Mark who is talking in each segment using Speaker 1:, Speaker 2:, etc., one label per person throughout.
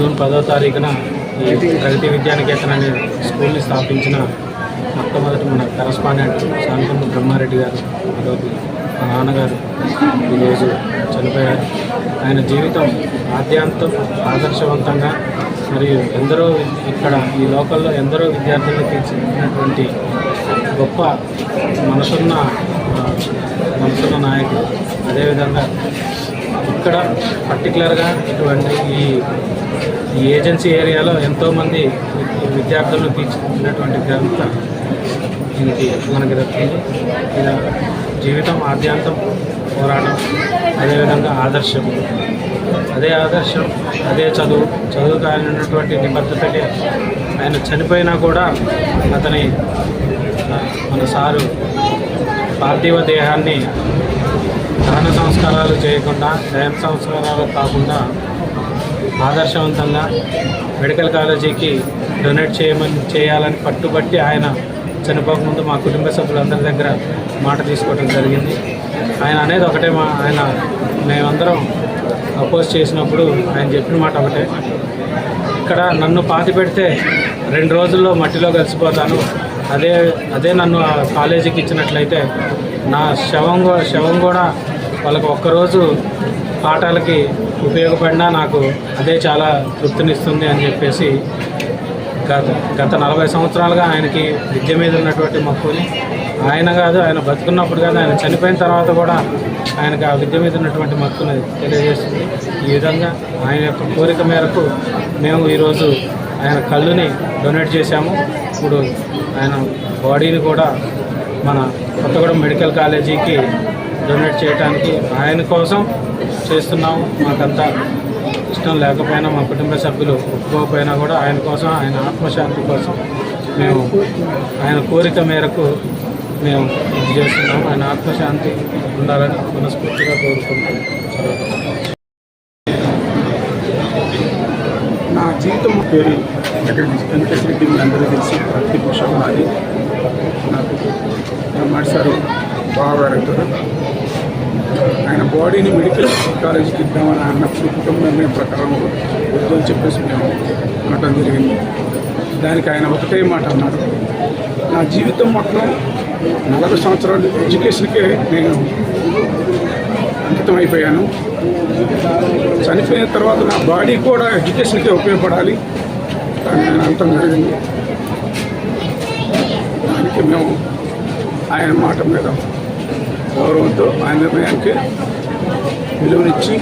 Speaker 1: తారీఖున ఈ ప్రగతి విద్యానికేతన్ అనే స్కూల్ని స్థాపించిన మొట్టమొదటి మన కరస్పాండెంట్ శాంతమ్మ బ్రహ్మారెడ్డి గారు ఈరోజు మా నాన్నగారు. ఈరోజు చనిపోయారు. ఆయన జీవితం ఆద్యాంతం ఆదర్శవంతంగా మరియు ఎందరో ఇక్కడ ఈ లోకల్లో ఎందరో విద్యార్థులను తీర్చిదిద్దినటువంటి గొప్ప మనసున్న మనసున్న నాయకుడు. అదేవిధంగా ఇక్కడ పర్టికులర్గా ఇటువంటి ఈ ఈ ఏజెన్సీ ఏరియాలో ఎంతోమంది వి- విద్యార్థులను తీర్చిదిద్దినటువంటి దీనికి మనకి దక్కింది. ఇలా జీవితం ఆద్యాంతం పోరాటం అదేవిధంగా ఆదర్శం. అదే ఆదర్శం అదే చదువు చదువుకు ఆయన ఉన్నటువంటి నిబద్ధతకి ఆయన చనిపోయినా కూడా అతని మన సారు పార్థివ దేహాన్ని దాన సంస్కారాలు చేయకుండా దహన సంస్కారాలు కాకుండా ఆదర్శవంతంగా మెడికల్ కాలేజీకి డొనేట్ చేయమని చేయాలని పట్టుబట్టి ఆయన చనిపోకముందు మా కుటుంబ సభ్యులందరి దగ్గర మాట తీసుకోవడం జరిగింది. ఆయన అనేది ఒకటే మా ఆయన మేమందరం అపోజ్ చేసినప్పుడు ఆయన చెప్పిన మాట ఒకటే. ఇక్కడ నన్ను పాతి పెడితే రెండు రోజుల్లో మట్టిలో కలిసిపోతాను. అదే అదే నన్ను ఆ కాలేజీకి ఇచ్చినట్లయితే నా శవం శవం కూడా వాళ్ళకి ఒక్కరోజు పాఠాలకి ఉపయోగపడినా నాకు అదే చాలా తృప్తినిస్తుంది అని చెప్పేసి గత గత నలభై సంవత్సరాలుగా ఆయనకి విద్య మీద ఉన్నటువంటి మక్కువని ఆయన కాదు ఆయన బతుకున్నప్పుడు కాదు ఆయన చనిపోయిన తర్వాత కూడా ఆయనకు ఆ విద్య మీద ఉన్నటువంటి మక్కువని తెలియజేస్తుంది. ఈ విధంగా ఆయన యొక్క కోరిక మేరకు మేము ఈరోజు ఆయన కళ్ళుని డొనేట్ చేశాము. ఇప్పుడు ఆయన బాడీని కూడా మన కొత్తగూడెం మెడికల్ కాలేజీకి డొనేట్ చేయడానికి ఆయన కోసం చేస్తున్నాము. మాకంతా ఇష్టం లేకపోయినా మా కుటుంబ సభ్యులు ఒప్పుకోకపోయినా కూడా ఆయన కోసం ఆయన ఆత్మశాంతి కోసం మేము ఆయన కోరిక మేరకు మేము ఇది చేస్తున్నాము. ఆయన ఆత్మశాంతి ఉండాలని మనస్ఫూర్తిగా కోరుకుంటున్నాం
Speaker 2: జీవితం పేరు వెంకటేశ్వర రెడ్డి మీ అందరూ తెలిసి ప్రతిపక్షం నాది. నాకు బ్రహ్మాడి సారు బాగా ఆయన బాడీని మెడికల్ కాలేజీకి ఇద్దామని అన్నప్పుడు కుటుంబ నిర్ణయం ప్రకారం వద్దు అని చెప్పేసి మేము అనటం జరిగింది. దానికి ఆయన ఒకటే మాట అన్నారు నా జీవితం మొత్తం నలభై సంవత్సరాలు ఎడ్యుకేషన్కే నేను అంకితం అయిపోయాను. చనిపోయిన తర్వాత నా బాడీ కూడా ఎడ్యుకేషన్కే ఉపయోగపడాలి. అని నేను అంతం జరిగింది దానికి మేము ఆయన మాట మీద గౌరవంతో ఆయన నిర్ణయానికి విలువనిచ్చి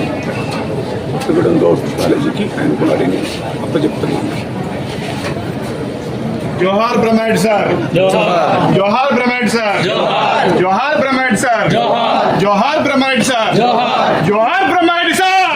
Speaker 2: కొత్తగూడెం గవర్నమెంట్ కాలేజీకి ఆయన బాడీని అప్పచెప్తున్నాను
Speaker 3: జోహార్ బ్రహ్మాడ్ సార్ జోహార్ బ్రహ్మాడ్ సార్ జోహార్ బ్రహ్మాడ్ సార్ జోహార్ బ్రహ్మాడ్ సార్ జోహార్ బ్రహ్మాడ్ సార్